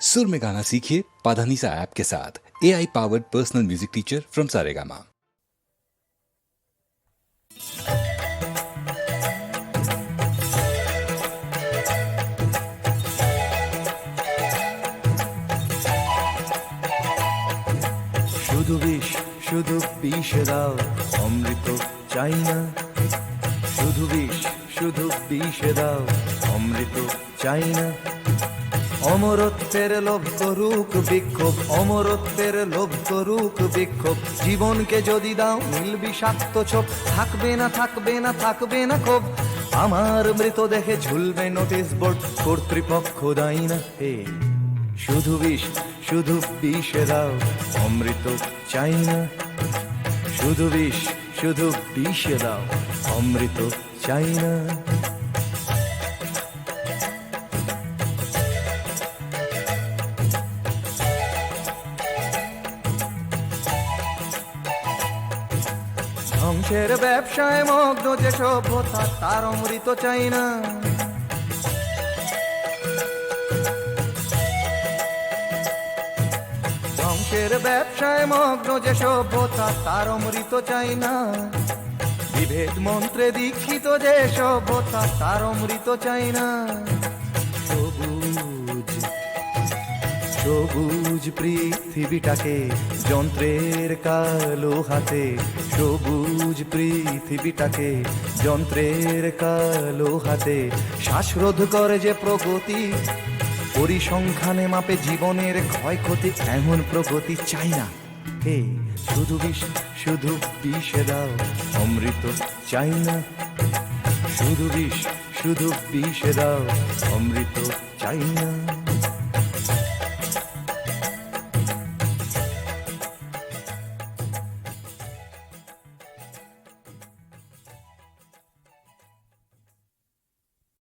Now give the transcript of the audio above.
सुर में गाना सीखिए पाधानीसा ऐप के साथ A I powered personal music teacher from Saregama শুধু বিষ শুধু বিষ দাও অমৃত চাই না শুধু বিষ শুধু বিষ দাও অমৃত চাই না অমরত্বের লোভ করুক বিক্ষোভ, অমরত্বের লোভ করুক বিক্ষোভ। জীবনকে যদি দাও নীল বিষাক্ত ছোপ, থাকবে না থাকবে না থাকবে না ক্ষোভ। আমার মৃতদেহে ঝুলবে নোটিশ বোর্ড কর্তৃপক্ষ দায়ী না হে। শুধু বিষ শুধু বিষ দাও, অমৃত চাই না। শুধু বিষ শুধু বিষ দাও, অমৃত চাই না। ধ্বংসের ব্যবসায় মগ্ন যে সভ্যতা, তার অমৃত চাই না। ধ্বংসের ব্যবসায় মগ্ন যে সভ্যতা, তার অমৃত চাই না। বিভেদ মন্ত্রে দীক্ষিত যে সভ্যতা, তার অমৃত চাই না। সবুজ সবুজ পৃথিবীটাকে যন্ত্রের কালো হাতে, সবুজ পৃথিবীটাকে যন্ত্রের কালো হাতে। শ্বাসরোধ করে যে প্রগতি, পরিসংখ্যানে মাপে জীবনের ক্ষয়ক্ষতি, এমন প্রগতি চাই না। হে, শুধু বিষ শুধু বিষ দাও, অমৃত চাই না। শুধু বিষ শুধু বিষ দাও, অমৃত চাই না।